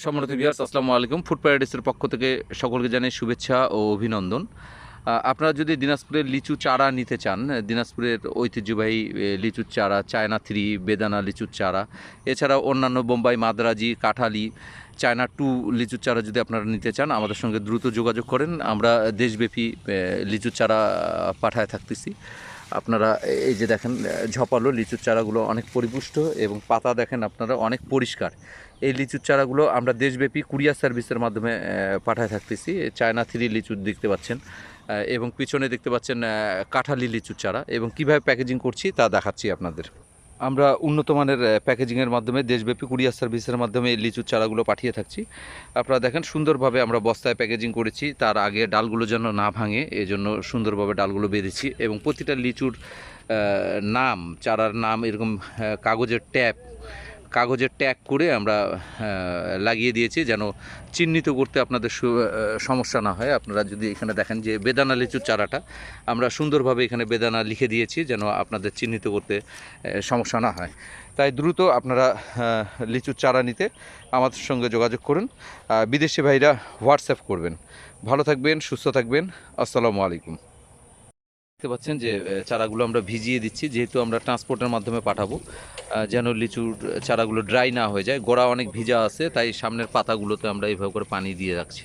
সম্মানিত ভিউয়ার্স আসসালামু আলাইকুম। ফুড প্যারাডাইসের পক্ষ থেকে সকলকে জানাই শুভেচ্ছা ও অভিনন্দন। আপনারা যদি দিনাজপুরের লিচু চারা নিতে চান, দিনাজপুরের ঐতিহ্যবাহী লিচুর চারা, চায়না থ্রি, বেদানা লিচুর চারা, এছাড়াও অন্যান্য বোম্বাই, মাদ্রাজি, কাঠালি, চায়না টু লিচুর চারা যদি আপনারা নিতে চান, আমাদের সঙ্গে দ্রুত যোগাযোগ করেন। আমরা দেশব্যাপী লিচুর চারা পাঠায় থাকতেছি। আপনারা এই যে দেখেন ঝপালো লিচুর চারাগুলো অনেক পরিপুষ্ট এবং পাতা দেখেন আপনারা অনেক পরিষ্কার। এই লিচুর চারাগুলো আমরা দেশব্যাপী কুরিয়ার সার্ভিসের মাধ্যমে পাঠায় থাকতেছি। চায়না থ্রি লিচু দেখতে পাচ্ছেন এবং পিছনে দেখতে পাচ্ছেন কাঁঠালি লিচুর চারা, এবং কীভাবে প্যাকেজিং করছি তা দেখাচ্ছি আপনাদের। আমরা উন্নত মানের প্যাকেজিংয়ের মাধ্যমে, দেশব্যাপী কুরিয়ার সার্ভিসের মাধ্যমে এই লিচুর চারাগুলো পাঠিয়ে থাকছি। আপনারা দেখেন, সুন্দরভাবে আমরা বস্তায় প্যাকেজিং করেছি, তার আগে ডালগুলো যেন না ভাঙে এই জন্য সুন্দরভাবে ডালগুলো বেঁধেছি, এবং প্রতিটা লিচুর নাম, চারার নাম, এরকম কাগজের ট্যাপ কাগজের ট্যাগ করে আমরা লাগিয়ে দিয়েছি যেন চিহ্নিত করতে আপনাদের সমস্যা না হয়। আপনারা যদি এখানে দেখেন যে বেদানা লিচুর চারাটা, আমরা সুন্দরভাবে এখানে বেদানা লিখে দিয়েছি যেন আপনাদের চিহ্নিত করতে সমস্যা না হয়। তাই দ্রুত আপনারা লিচুর চারা নিতে আমাদের সঙ্গে যোগাযোগ করুন। বিদেশি ভাইরা হোয়াটসঅ্যাপ করবেন। ভালো থাকবেন, সুস্থ থাকবেন। আসসালামু আলাইকুম। দেখতে পাচ্ছেন যে চারাগুলো আমরা ভিজিয়ে দিচ্ছি। যেহেতু আমরা ট্রান্সপোর্টের মাধ্যমে পাঠাবো যেন লিচুর চারাগুলো ড্রাই না হয়ে যায়। গোড়া অনেক ভিজা আছে, তাই সামনের পাতাগুলোতে আমরা এইভাবে করে পানি দিয়ে রাখছি।